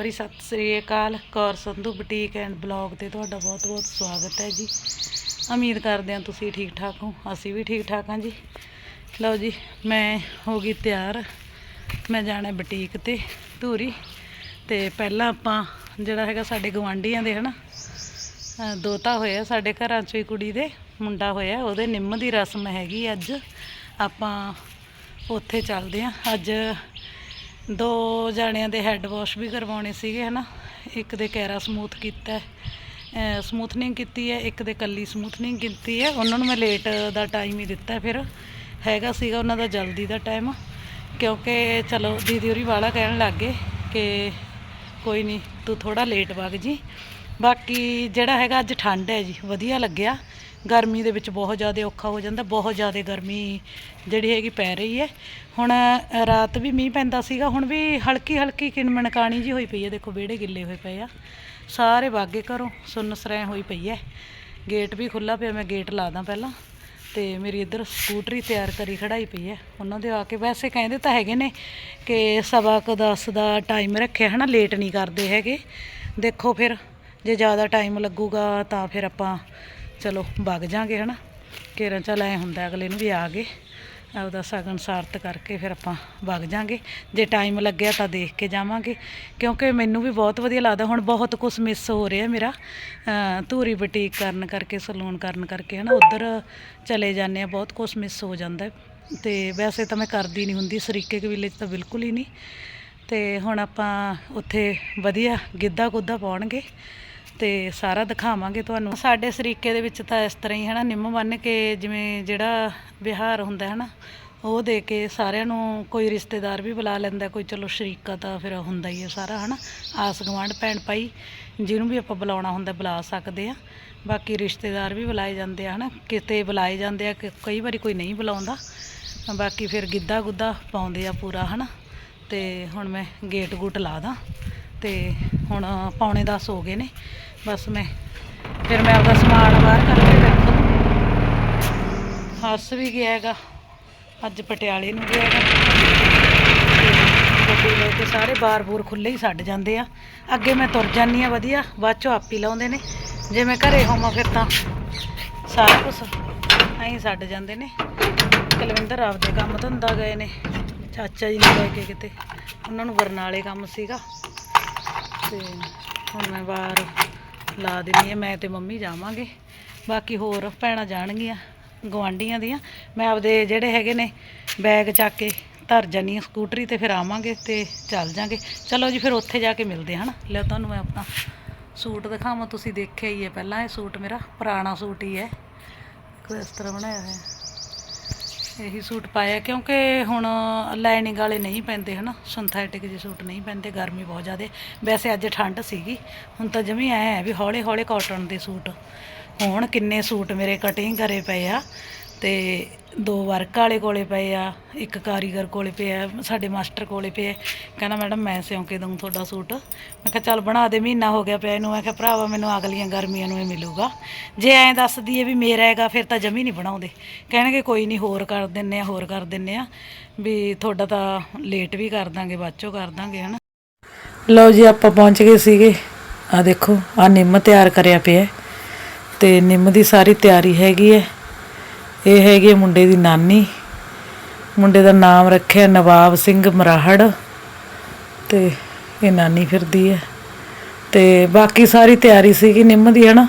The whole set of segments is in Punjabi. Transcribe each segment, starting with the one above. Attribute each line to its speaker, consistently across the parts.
Speaker 1: ਭਰੀ ਸਤਿ ਸ੍ਰੀ ਅਕਾਲ। Kaur Sandhu boutique and blog ਤੇ ਤੁਹਾਡਾ ਬਹੁਤ-ਬਹੁਤ ਸਵਾਗਤ ਹੈ ਜੀ। ਉਮੀਦ ਕਰਦੇ ਹਾਂ ਤੁਸੀਂ ਠੀਕ ਠਾਕ ਹੋ। ਅਸੀਂ ਵੀ ਠੀਕ ਠਾਕ ਹਾਂ ਜੀ। ਲਓ ਜੀ ਮੈਂ ਹੋ ਗਈ ਤਿਆਰ। ਮੈਂ ਜਾਣਾ ਬੁਟੀਕ ਤੇ ਧੂਰੀ। ਤੇ ਪਹਿਲਾਂ ਆਪਾਂ ਜਿਹੜਾ ਹੈਗਾ ਸਾਡੇ ਗਵਾਂਢੀਆਂ ਦੇ ਹਨਾ ਅ, ਦੋਤਾ ਹੋਇਆ ਸਾਡੇ ਘਰਾਂ ਚੋਂ ਹੀ ਕੁੜੀ ਦੇ ਮੁੰਡਾ ਹੋਇਆ ਉਹਦੇ ਨਿੰਮ ਦੀ ਰਸਮ ਹੈਗੀ ਅੱਜ। ਆਪਾਂ ਉੱਥੇ ਚੱਲਦੇ ਆਂ ਅੱਜ ਦੋ ਜਾਣਿਆਂ ਦੇ ਹੈੱਡ ਵਾਸ਼ ਵੀ ਕਰਵਾਉਣੇ ਸੀਗੇ, ਹਨਾ। ਇੱਕ ਦੇ ਕੈਰਾ ਸਮੂਥ ਕੀਤਾ ਹੈ ਸਮੂਥਨਿੰਗ ਕੀਤੀ ਹੈ, ਇੱਕ ਦੇ ਕੱਲੀ ਸਮੂਥਨਿੰਗ ਕੀਤੀ ਹੈ। ਉਹਨਾਂ ਨੂੰ ਮੈਂ ਲੇਟ ਦਾ ਟਾਈਮ ਹੀ ਦਿੱਤਾ ਫਿਰ। ਹੈਗਾ ਸੀਗਾ ਉਹਨਾਂ ਦਾ ਜਲਦੀ ਦਾ ਟਾਈਮ ਕਿਉਂਕਿ ਚਲੋ, ਦੀਦੀ ਹੋਰੀ ਵਾਲਾ ਕਹਿਣ ਲੱਗ ਗਏ ਕਿ ਕੋਈ ਨਹੀਂ ਤੂੰ ਥੋੜਾ ਲੇਟ ਵਗ ਜੀ। ਬਾਕੀ ਜਿਹੜਾ ਹੈਗਾ ਅੱਜ ਠੰਡ ਹੈ ਜੀ, ਵਧੀਆ ਲੱਗਿਆ। ਗਰਮੀ ਦੇ ਵਿੱਚ ਬਹੁਤ ਜ਼ਿਆਦਾ ਔਖਾ ਹੋ ਜਾਂਦਾ, ਬਹੁਤ ਜ਼ਿਆਦਾ ਗਰਮੀ ਜਿਹੜੀ ਹੈਗੀ ਪੈ ਰਹੀ ਹੈ। ਹੁਣ ਰਾਤ ਵੀ ਮੀਂਹ ਪੈਂਦਾ ਸੀਗਾ, ਹੁਣ ਵੀ ਹਲਕੀ ਹਲਕੀ ਕਿਣਮਣਕਾਣੀ ਜੀ ਹੋਈ ਪਈ ਹੈ। ਦੇਖੋ, ਵਿਹੜੇ ਗਿੱਲੇ ਹੋਏ ਪਏ ਆ। ਸਾਰੇ ਬਾਗੇ ਘਰੋਂ ਸੁੰਨ ਸਰਾਂ ਹੋਈ ਪਈ ਹੈ। ਗੇਟ ਵੀ ਖੁੱਲਾ ਪਿਆ, ਮੈਂ ਗੇਟ ਲਾ ਦਾਂ ਪਹਿਲਾਂ। ਤੇ ਮੇਰੀ ਇੱਧਰ ਸਕੂਟਰੀ ਤਿਆਰ ਕਰੀ ਖੜਾਈ ਪਈ ਹੈ। ਉਹਨਾਂ ਦੇ ਆ ਕੇ ਵੈਸੇ ਕਹਿੰਦੇ ਤਾਂ ਹੈਗੇ ਨੇ ਕਿ ਸਵਾ ਕੁ ਦਸ ਦਾ ਟਾਈਮ ਰੱਖਿਆ ਹਨਾ ਲੇਟ ਨਹੀਂ ਕਰਦੇ ਹੈਗੇ। ਦੇਖੋ ਫਿਰ, ਜੇ ਜ਼ਿਆਦਾ ਟਾਈਮ ਲੱਗੂਗਾ ਤਾਂ ਫਿਰ ਆਪਾਂ ਚਲੋ ਵਗ ਜਾਾਂਗੇ ਹਨਾ। ਕੇਰਾਂ ਚੱਲ ਐ ਹੁੰਦਾ ਅਗਲੇ ਨੂੰ ਵੀ ਆ ਗਏ। ਆਪਦਾ ਸਗਨ ਸਾਰਤ ਕਰਕੇ ਫਿਰ ਆਪਾਂ ਵਗ ਜਾਾਂਗੇ। ਜੇ ਟਾਈਮ ਲੱਗਿਆ ਤਾਂ ਦੇਖ ਕੇ ਜਾਵਾਂਗੇ। ਕਿਉਂਕਿ ਮੈਨੂੰ ਵੀ ਬਹੁਤ ਵਧੀਆ ਲੱਗਦਾ। ਹੁਣ ਬਹੁਤ ਕੁਝ ਮਿਸ ਹੋ ਰਿਹਾ ਮੇਰਾ। ਧੂਰੀ ਬੁਟੀਕ ਕਰਨ ਕਰਕੇ, ਸਲੂਨ ਕਰਨ ਕਰਕੇ ਹਨਾ। ਉਧਰ ਚਲੇ ਜਾਂਦੇ ਆ ਬਹੁਤ ਕੁਝ ਮਿਸ ਹੋ ਜਾਂਦਾ। ਹੈ। ਤੇ ਵੈਸੇ ਤਾਂ ਮੈਂ ਕਰਦੀ ਨਹੀਂ ਹੁੰਦੀ, ਸਰੀਕੇ ਕਬੀਲੇ 'ਚ ਤਾਂ ਬਿਲਕੁਲ ਹੀ ਨਹੀਂ। ਤੇ ਹੁਣ ਆਪਾਂ ਉੱਥੇ ਵਧੀਆ ਗਿੱਧਾ ਗੁੱਧਾ ਪਾਉਣਗੇ। ਤੇ ਸਾਰਾ ਦਿਖਾਵਾਂਗੇ ਤੁਹਾਨੂੰ। ਸਾਡੇ ਸਰੀਕੇ ਦੇ ਵਿੱਚ ਤਾਂ ਇਸ ਤਰ੍ਹਾਂ ਹੀ ਹਨਾ, ਨਿੰਮ ਬੰਨ ਕੇ ਜਿਵੇਂ ਜਿਹੜਾ ਵਿਹਾਰ ਹੁੰਦਾ ਹੈ ਹਨਾ, ਉਹ ਦੇ ਕੇ ਸਾਰਿਆਂ ਨੂੰ ਕੋਈ ਰਿਸ਼ਤੇਦਾਰ ਵੀ ਬੁਲਾ ਲੈਂਦਾ, ਕੋਈ ਚਲੋ ਸ਼ਰੀਕਾ ਤਾਂ ਫਿਰ ਹੁੰਦਾ ਹੀ ਹੈ ਸਾਰਾ ਹਨਾ। ਆਸ ਗਵਾਂਢ ਭੈਣ ਭਾਈ ਜਿਹਨੂੰ ਵੀ ਆਪਾਂ ਬੁਲਾਉਣਾ ਹੁੰਦਾ ਬੁਲਾ ਸਕਦੇ ਆ ਬਾਕੀ ਰਿਸ਼ਤੇਦਾਰ ਵੀ ਬੁਲਾਏ ਜਾਂਦੇ ਆ ਹਨਾ, ਕਿਤੇ ਬੁਲਾਏ ਜਾਂਦੇ ਆ ਕਈ ਵਾਰੀ ਕੋਈ ਨਹੀਂ ਬੁਲਾਉਂਦਾ। ਬਾਕੀ ਫਿਰ ਗਿੱਧਾ ਗੁੱਧਾ ਪਾਉਂਦੇ ਆ ਪੂਰਾ ਹਨਾ। ਤੇ ਹੁਣ ਮੈਂ ਗੇਟ ਗੂਟ ਲਾ ਦਾਂ। ਤੇ ਹੁਣ ਪੌਣੇ 10 ਹੋ ਗਏ ਨੇ। ਬਸ ਮੈਂ, ਫਿਰ ਮੈਂ ਆਪਦਾ ਸਮਾਨ ਬਾਹਰ ਕਰਕੇ ਬੈਠਾ ਹੱਸ ਵੀ ਗਿਆ ਹੈਗਾ। ਅੱਜ ਪਟਿਆਲੇ ਨੂੰ ਗਿਆ ਹੈਗਾ। ਗੱਡੀ ਲੈ ਕੇ ਸਾਰੇ ਬਾਰ-ਬੂਰ ਖੁੱਲੇ ਹੀ ਛੱਡ ਜਾਂਦੇ ਆ। ਅੱਗੇ ਮੈਂ ਤੁਰ ਜਾਂਦੀ ਆ ਵਧੀਆ, ਬਾਅਦ ਚੋਂ ਆਪ ਹੀ ਲਾਉਂਦੇ ਨੇ। ਜੇ ਮੈਂ ਘਰੇ ਹੋਵਾਂ ਫਿਰ ਤਾਂ ਸਾਰਾ ਕੁਝ ਐਂ ਛੱਡ ਜਾਂਦੇ ਨੇ। ਕੁਲਵਿੰਦਰ ਆਪਦੇ ਕੰਮ ਧੰਦਾ ਗਏ ਨੇ। ਚਾਚਾ ਜੀ ਨੂੰ ਲੈ ਕੇ ਕਿਤੇ। ਉਹਨਾਂ ਨੂੰ ਬਰਨਾਲੇ ਕੰਮ ਸੀਗਾ। ਤੇ ਹੁਣ ਮੈਂ ਬਾਹਰ ਲਾ ਦਿੰਨੀ ਆ ਮੈਂ ਤੇ ਮੰਮੀ ਜਾਵਾਂਗੇ। ਬਾਕੀ ਹੋਰ ਭੈਣਾਂ ਜਾਣਗੀਆਂ ਗਵਾਂਢੀਆਂ ਦੀਆਂ। ਮੈਂ ਆਪਦੇ ਜਿਹੜੇ ਹੈਗੇ ਨੇ, ਬੈਗ ਚੱਕ ਕੇ ਧਰ ਜਾਨੀ ਆ ਸਕੂਟਰੀ ਤੇ ਫਿਰ ਆਵਾਂਗੇ ਤੇ ਚੱਲ ਜਾਾਂਗੇ। ਚਲੋ ਜੀ, ਫਿਰ ਉੱਥੇ ਜਾ ਕੇ ਮਿਲਦੇ ਹਾਂ, ਹਨਾ? ਲੈ ਤੁਹਾਨੂੰ ਮੈਂ ਆਪਣਾ ਸੂਟ ਦਿਖਾਵਾਂ, ਤੁਸੀਂ ਦੇਖਿਆ ਹੀ ਹੈ ਪਹਿਲਾਂ ਇਹ ਸੂਟ ਮੇਰਾ, ਪੁਰਾਣਾ ਸੂਟ ਹੀ ਹੈ। ਇਸ ਤਰ੍ਹਾਂ ਬਣਾਇਆ ਹੋਇਆ। ਇਹੀ ਸੂਟ ਪਾਇਆ, ਕਿਉਂਕਿ ਹੁਣ ਲਾਈਨਿੰਗ ਵਾਲੇ ਨਹੀਂ ਪੈਂਦੇ ਹਨਾ ਸਿੰਥੈਟਿਕ ਜਿਹੇ ਸੂਟ ਨਹੀਂ ਪੈਂਦੇ, ਗਰਮੀ ਬਹੁਤ ਜ਼ਿਆਦਾ। ਵੈਸੇ ਅੱਜ ਠੰਡ ਸੀਗੀ, ਹੁਣ ਤਾਂ ਜਮੀ ਐ ਹੈ ਵੀ ਹੌਲੇ ਹੌਲੇ ਕਾਟਨ ਦੇ ਸੂਟ। ਹੁਣ ਕਿੰਨੇ ਸੂਟ ਮੇਰੇ ਕਟਿੰਗ ਕਰੇ ਪਏ ਆ ਅਤੇ ਦੋ ਵਰਕ ਵਾਲੇ ਕੋਲੇ ਪਏ ਆ, ਇੱਕ ਕਾਰੀਗਰ ਕੋਲੇ ਆ ਸਾਡੇ ਮਾਸਟਰ ਕੋਲੇ ਪਏ ਕਹਿੰਦਾ, ਮੈਡਮ, ਮੈਂ ਸਿਉਂ ਕੇ ਦਊਂ ਤੁਹਾਡਾ ਸੂਟ। ਮੈਂ ਕਿਹਾ, ਚੱਲ ਬਣਾ ਦੇ, ਮਹੀਨਾ ਹੋ ਗਿਆ ਪਿਆ ਇਹਨੂੰ। ਮੈਂ ਕਿਹਾ, ਭਰਾਵਾ, ਮੈਨੂੰ ਅਗਲੀਆਂ ਗਰਮੀਆਂ ਨੂੰ ਇਹ ਮਿਲੂਗਾ। ਜੇ ਐਂ ਦੱਸ ਦਈਏ ਵੀ ਮੇਰਾ ਹੈਗਾ, ਫਿਰ ਤਾਂ ਜਮੀ ਨਹੀਂ ਬਣਾਉਂਦੇ। ਕਹਿਣਗੇ, ਕੋਈ ਨਹੀਂ, ਹੋਰ ਕਰ ਦਿੰਨੇ ਆ, ਹੋਰ ਕਰ ਦਿੰਨੇ ਆ। ਵੀ ਤੁਹਾਡਾ ਤਾਂ ਲੇਟ ਵੀ ਕਰ ਦਾਂਗੇ, ਬਾਅਦ ਚੋਂ ਕਰ ਦਾਂਗੇ, ਹਨਾ? ਲਓ ਜੀ, ਆਪਾਂ ਪਹੁੰਚ ਗਏ ਸੀਗੇ। ਆ ਦੇਖੋ ਆ ਨਿੰਮ ਤਿਆਰ ਕਰਿਆ ਪਿਆ ਹੈ। ਤੇ ਨਿੰਮ ਦੀ ਸਾਰੀ ਤਿਆਰੀ ਹੈਗੀ ਹੈ। ਇਹ ਹੈਗੀ ਹੈ ਮੁੰਡੇ ਦੀ ਨਾਨੀ। ਮੁੰਡੇ ਦਾ ਨਾਮ ਰੱਖਿਆ ਨਵਾਬ ਸਿੰਘ ਮਰਾਹੜ। ਤੇ ਇਹ ਨਾਨੀ ਫਿਰਦੀ ਹੈ ਤੇ ਬਾਕੀ ਸਾਰੀ ਤਿਆਰੀ ਸੀਗੀ ਨਿੰਮ ਦੀ, ਹਨਾ?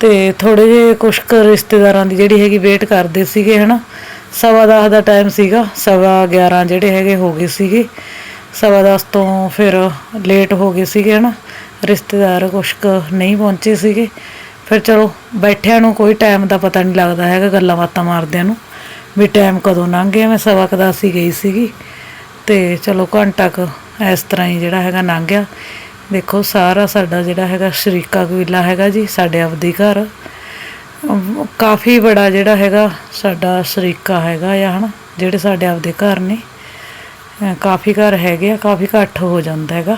Speaker 1: ਤੇ ਥੋੜੇ ਜਿਹੇ ਕੁਛ ਕੁ ਰਿਸ਼ਤੇਦਾਰਾਂ ਦੀ ਜਿਹੜੀ ਹੈਗੀ ਵੇਟ ਕਰਦੇ ਸੀਗੇ, ਹਨਾ? ਸਵਾ ਦਸ ਦਾ ਟਾਈਮ ਸੀਗਾ, ਸਵਾ 11 ਜਿਹੜੇ ਹੈਗੇ ਹੋ ਗਏ ਸੀਗੇ। ਸਵਾ ਦਸ ਤੋਂ ਫਿਰ ਲੇਟ ਹੋ ਗਏ ਸੀਗੇ, ਹਨਾ? ਰਿਸ਼ਤੇਦਾਰ ਕੁਛ ਕੁ ਨਹੀਂ ਪਹੁੰਚੇ ਸੀਗੇ। ਫਿਰ ਚਲੋ ਬੈਠਿਆਂ ਨੂੰ ਕੋਈ ਟਾਈਮ ਦਾ ਪਤਾ ਨਹੀਂ ਲੱਗਦਾ ਹੈਗਾ ਗੱਲਾਂ ਬਾਤਾਂ ਮਾਰਦਿਆਂ ਨੂੰ, ਵੀ ਟਾਈਮ ਕਦੋਂ ਲੰਘ ਗਿਆ, ਮੈਂ ਸਵਾ ਕਦਾਸੀ ਗਈ ਸੀਗੀ। ਤੇ ਚਲੋ ਘੰਟਾ ਕੁ ਇਸ ਤਰ੍ਹਾਂ ਹੀ ਜਿਹੜਾ ਹੈਗਾ ਲੰਘ ਗਿਆ। ਦੇਖੋ ਸਾਰਾ ਸਾਡਾ ਜਿਹੜਾ ਹੈਗਾ ਸ਼ਰੀਕਾ ਕਬੀਲਾ ਹੈਗਾ ਜੀ, ਸਾਡੇ ਆਪਦੀ ਘਰ। ਕਾਫੀ ਬੜਾ ਜਿਹੜਾ ਹੈਗਾ ਸਾਡਾ ਸ਼ਰੀਕਾ ਹੈਗਾ ਆ, ਹਨਾ, ਜਿਹੜੇ ਸਾਡੇ ਆਪਦੇ ਘਰ ਨੇ। ਕਾਫੀ ਘਰ ਹੈਗੇ ਆ, ਕਾਫੀ ਇਕੱਠ ਹੋ ਜਾਂਦਾ ਹੈਗਾ।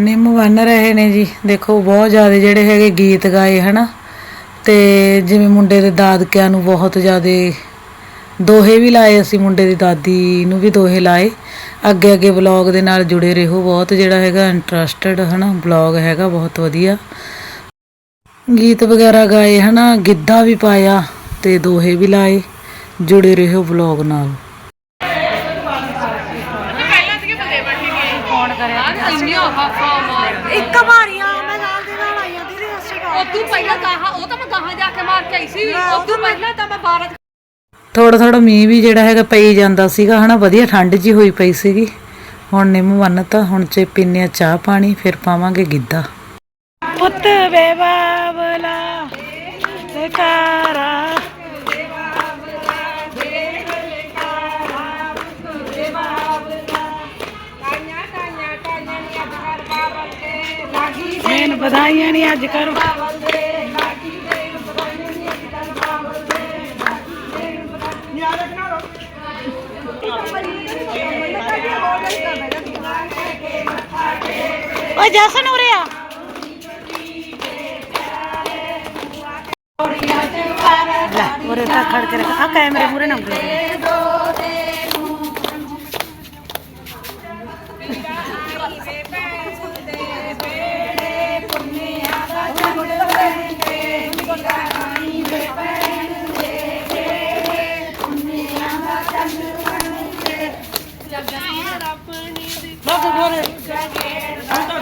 Speaker 2: ਨਿੰਮ ਬਣ ਰਹੇ ਨੇ ਜੀ। ਦੇਖੋ ਬਹੁਤ ਜ਼ਿਆਦਾ ਜਿਹੜੇ ਹੈਗੇ ਗੀਤ ਗਾਏ ਹਨਾ? ਤੇ ਜਿਵੇਂ ਮੁੰਡੇ ਦੇ ਦਾਦਕਿਆਂ ਨੂੰ ਬਹੁਤ ਜ਼ਿਆਦਾ ਦੋਹੇ ਵੀ ਲਾਏ ਅਸੀਂ ਮੁੰਡੇ ਦੀ ਦਾਦੀ ਨੂੰ ਵੀ ਦੋਹੇ ਲਾਏ। ਅੱਗੇ ਅੱਗੇ ਵਲੌਗ ਦੇ ਨਾਲ ਜੁੜੇ ਰਹੋ। ਬਹੁਤ ਜਿਹੜਾ ਹੈਗਾ ਇੰਟਰਸਟਿਡ ਹਨਾ? ਵਲੌਗ ਹੈਗਾ ਬਹੁਤ ਵਧੀਆ। ਗੀਤ ਵਗੈਰਾ ਗਾਏ ਹਨਾ? ਗਿੱਧਾ ਵੀ ਪਾਇਆ ਤੇ ਦੋਹੇ ਵੀ ਲਾਏ। ਜੁੜੇ ਰਹੋ ਵਲੌਗ ਨਾਲ। ਫੋਨ ਕਰਿਆ?
Speaker 1: ਇੱਕ ਵਾਰੀਆਂ ਮੈਂ ਨਾਲ ਦੇ ਨਾਲ ਆਈ ਜਾਂਦੀ ਸੀ ਅਸੀਂ
Speaker 3: ਉਹ ਤੂੰ ਪਹਿਲਾਂ ਗਾਹਾਂ ਉਹ ਤਾਂ ਮੈਂ ਗਾਹਾਂ ਜਾ ਕੇ ਮਾਰ ਕੇ ਆਈ ਸੀ। ਉਹ ਤੂੰ ਪਹਿਲਾਂ ਤਾਂ ਮੈਂ 12
Speaker 2: ਥੋੜਾ ਥੋੜਾ ਮੀਂਹ ਵੀ ਜਿਹੜਾ ਹੈਗਾ ਪਈ ਜਾਂਦਾ ਸੀਗਾ ਹਨਾ ਵਧੀਆ ਠੰਡ ਜੀ ਹੋਈ ਪਈ ਸੀਗੀ। ਹੁਣ ਨਿੰਮ ਬੰਨਤਾ ਹੁਣ ਚ ਪੀਨੇ ਆ ਚਾਹ ਪਾਣੀ ਫਿਰ ਪਾਵਾਂਗੇ ਗਿੱਧਾ। ਪੁੱਤ ਵੇ ਬਾਬਲਾ ਕਾਰਾ ਵਧਾਈਆਂ ਨਹੀਂ ਅੱਜ ਕਰੋ ਓਏ ਜਸਨ ਉਰੇ ਆ। ਲੈ, ਉਰੇ ਤਾਂ ਖੜ ਕੇ ਰੱਖ। ਆ ਕੈਮਰੇ ਮੂਰੇ ਨਾ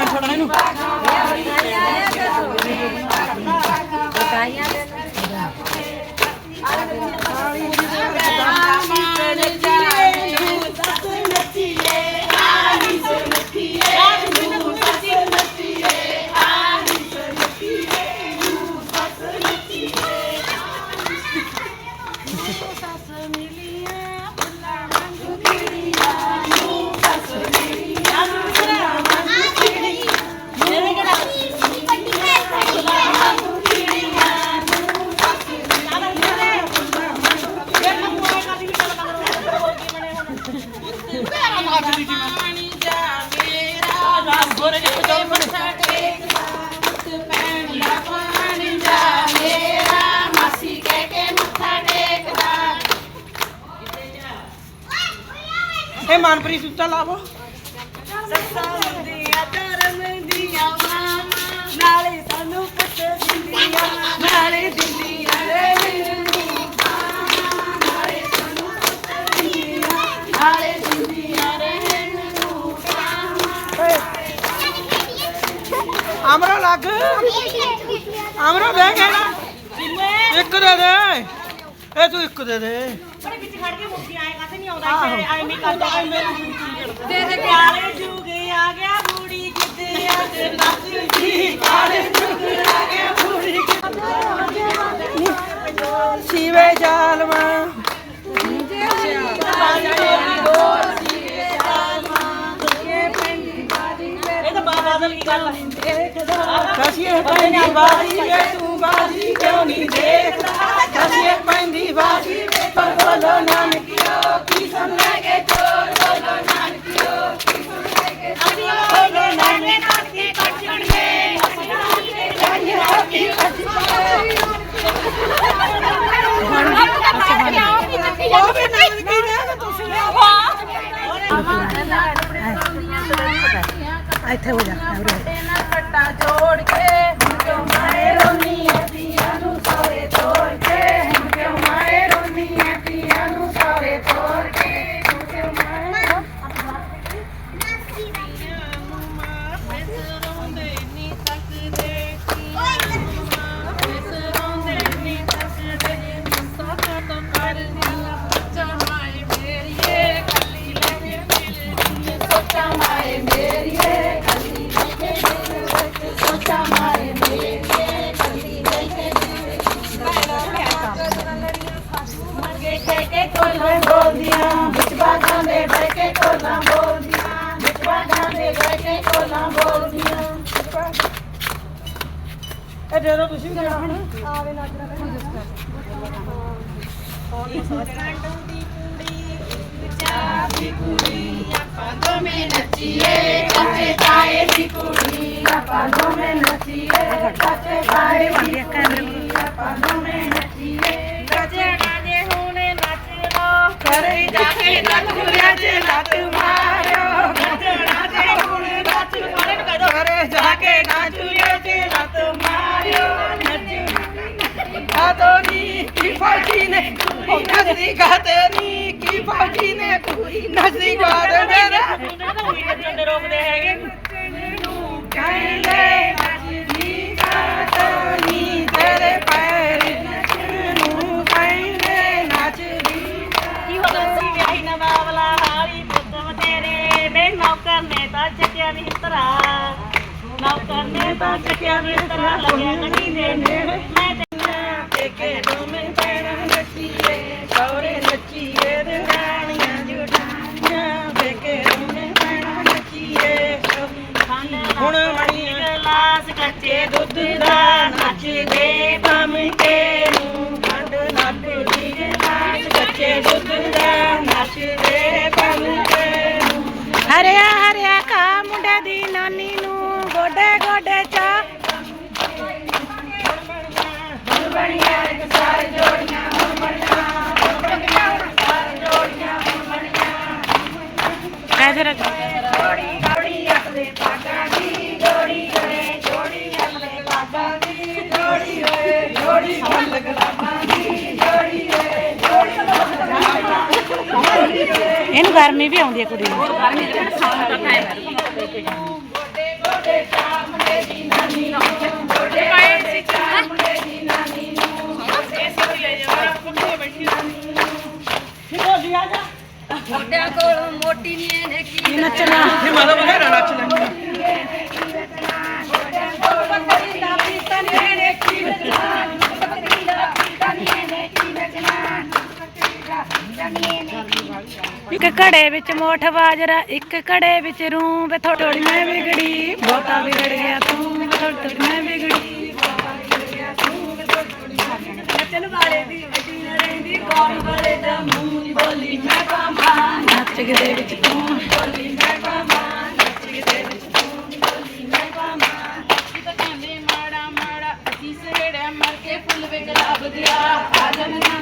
Speaker 2: ਮੈਂ ਛੜਾ ਇਹਨੂੰ? ਬਤਾਈਆਂ
Speaker 4: ਇਹ ਮਨਪ੍ਰੀਤ ਸੁੱਤਾ ਲਾਵੋ।
Speaker 1: ਸੱਸਾਂ ਹੁੰਦੀਆਂ ਧਰਮ ਦੀਆਂ ਮਾਂ ਨਾਲੇ ਸਾਨੂੰ ਪੁੱਤ ਦਿੰਦੀਆਂ ਨਾਲੇ
Speaker 2: ਜਿੰਦੀਆਂ ਰਹਿਣ ਨੂੰ ਨਾਲੇ ਸਾਨੂੰ ਨਾਲੇ ਜਿੰਦੀਆਂ ਰਹਿਣ ਨੂੰ
Speaker 4: ਅਮਰੋ ਲੱਗ। ਅਮਰੋ ਬਹਿ ਗਿਆ ਇੱਕ ਦੇ ਦੇ। ਇਹ ਤੂੰ ਇੱਕ ਦੇ ਦੇ।
Speaker 3: ਦੇ ਦੇ
Speaker 2: ਕਾਲੇ ਜੂਗੇ ਆ ਗਿਆ ਬੂੜੀ ਕਿਤੇ ਆ ਕੇ ਨੱਚਦੀ ਕਾਲੇ ਜੂਗੇ ਆ ਗਿਆ ਬੂੜੀ
Speaker 4: ਸੀਵੇ ਜਾਲਮਾ।
Speaker 2: ਇਹ ਤਾਂ ਬਾਬਾ ਬਦਲ ਕੀ ਗੱਲ
Speaker 4: ਕਸੀਏ ਪੈਂਦੀ ਬਾਜੀ ਵੇ ਤੂੰ ਬਾਜੀ ਕਿਉਂ ਨਹੀਂ ਦੇਖਦਾ? ਕਸੀਏ ਪੈਂਦੀ ਬਾਜੀ ਵੇ ਪਰ ਬੋਲੋ ਨਾਨਕਿਓ ਕੀ ਸੁਣ ਲੈ ਕੇ ਚੋਰ ਬੋਲੋ ਨਾਨਕਿਓ ਕੀ ਸੁਣ ਲੈ ਕੇ ਬੋਲੋ ਨਾਨਕੇ ਕੱਟਣਗੇ ਉਹ ਵੀ ਨਾਨਕੀ ਨੇ ਤੁਸੀਂ
Speaker 1: ਇੱਥੇ ਹੋ ਜਾ
Speaker 2: ਚਾਚੇ ਤਾਏ ਦੀ ਕੁੜੀ ਆਪਾਂ ਦੋਵੇਂ ਨੱਚੀਏ ਚਾਚੇ ਤਾਏ ਦੀ ਕੁੜੀ ਆਪਾਂ ਦੋਵੇਂ ਨੱਚੀਏ ਗਜਣਾ ਦੇ ਹੁਣੇ ਨੱਚ ਲੋ ਕਰੇ ਜਾ ਕੇ ਨੱਚ ਗੁਰਿਆ ਚ ਲੱਤ ਮਾਰਿਓ ਗਜਣਾ ਦੇ ਹੁਣੇ ਨੱਚ ਮਾਰਨ
Speaker 4: ਗਾਤੋਨੀ ਕੀ ਫੌਜੀ ਨੇ ਉਹ ਨਜ਼ਰੀ ਗਾਤੋਨੀ ਕੀ ਫੌਜੀ ਨੇ ਪੂਰੀ ਨਜ਼ਰੀ
Speaker 2: ਰੋਕਦੇ ਹੈਗੇ ਕਹਿੰਦੇ ਨੱਚਦੀ ਗਾਤੋਨੀ
Speaker 4: ਤੇਰੇ ਪੈਰ ਨੂੰ ਕਹਿੰਦੇ ਨੱਚਦੀ
Speaker 2: ਕੀ ਹੋਦਾ ਸੀ ਵਿਆਹੀ ਨਾ ਬਾਵਲਾ ਹਾਰੀ ਪੁੱਤਮ ਤੇਰੇ ਬੇ ਨੌਕਰ ਨੇ ਤਾਂ ਚੱਕਿਆ ਨਹੀਂ ਤਰਾ। ਨੌਕਰ ਨੇ ਤਾਂ ਚੱਕਿਆ ਨਹੀਂ ਤਰਾ, ਲੱਗਿਆ ਗੱਡੀ ਦੇ ਮੈਂ ਤੈਨੂੰ நச்சுதே ਦੀ
Speaker 1: ਇਹਨੂੰ ਗਰਮੀ ਵੀ ਆਉਂਦੀ ਹੈ ਕੁੜੀ ਨੂੰ।
Speaker 2: ਗੋਡੇ ਗੋਡੇ ਚਾਮੜੇ ਦੀ ਨਾਨੀ ਨੂੰ ਗੋਡੇ ਗੋਡੇ ਚਾਮੜੇ ਦੀ ਨਾਨੀ ਨੂੰ ਐਸੇ ਲੈ ਜਾ ਕੁੱਤੇ ਬੈਠੀ
Speaker 3: ਮੋਢਿਆਂ ਕੋਲ ਮੋਟੀ ਨਹੀਂ ਇਹਨੇ ਕੀ
Speaker 1: ਨੱਚਣਾ।
Speaker 4: ਇਹ ਮਾਦਾ ਬਗੈਰਾ ਨੱਚ ਲੈਂਦੀ
Speaker 1: ਇੱਕ ਘੜੇ ਵਿੱਚ ਮੋਠ ਬਾਜਰਾ ਇੱਕ ਘੜੇ ਵਿੱਚ ਰੂ ਵੇ ਥੋੜੀ ਮੈਂ ਵਿਗੜੀ। ਬਹੁਤਾ ਵਿਗੜ ਗਿਆ ਤੂੰ ਥੋੜੀ ਥੋੜੀ ਮੈਂ ਵਿਗੜੀ।
Speaker 2: ਨੱਚਣ ਵਾਲੇ ਦੀ ਵੱਡੀ ਨਾ ਰਹਿੰਦੀ ਕੌਣ ਵਾਲੇ ਦਾ ਮੂੰਹ ਨੀ ਬੋਲੀ ਮੈਂ ਪਾਵਾਂ
Speaker 1: ਨੱਚ ਦੇ ਵਿੱਚ ਤੂੰ।
Speaker 2: ਬੋਲੀ ਮੈਂ ਪਾਵਾਂ ਨੱਚ ਦੇ ਵਿੱਚ ਤੂੰ ਬੋਲੀ ਮੈਂ ਪਾਵਾਂ
Speaker 3: ਤਾਂ ਕਹਿੰਦੇ ਮਾੜਾ ਮਾੜਾ ਅਸੀਂ ਸਹੇੜਿਆ ਮਰ ਕੇ ਫੁੱਲ ਵੇ ਗੁਲਾਬ ਦਿਆ ਆ ਜੰਗਲਾਂ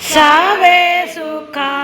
Speaker 1: ਸਾਵੇ ਸੁਖਾਂ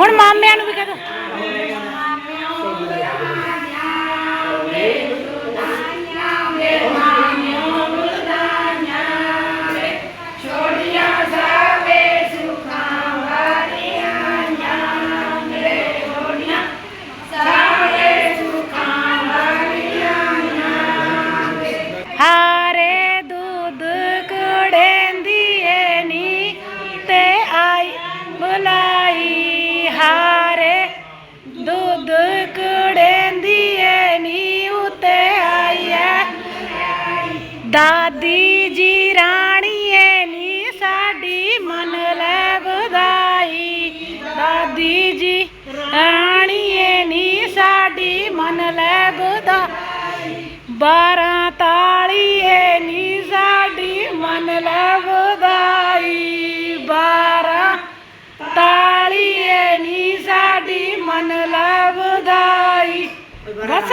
Speaker 1: ਹੁਣ ਮਾਮਿਆਂ ਨੂੰ ਵੀ ਕਹਦਾ ਦਾਦੀ ਜੀ ਰਾਣੀ ਏ ਨੀ ਸਾਡੀ ਮਨ ਲੈ ਵਧਾਈ ਦਾਦੀ ਜੀ ਰਾਣੀ ਨੀ ਸਾਡੀ ਮਨ ਲੈ ਵਧਾਈ ਬਾਰਾਂ ਤਾਲੀਏ ਨੀ ਸਾਡੀ ਮਨ ਲੈ ਵਧਾਈ ਬਾਰਾਂ ਤਾਲੀਏ ਨੀ ਸਾਡੀ ਮਨ ਲੈ ਵਧਾਈ ਬਸ।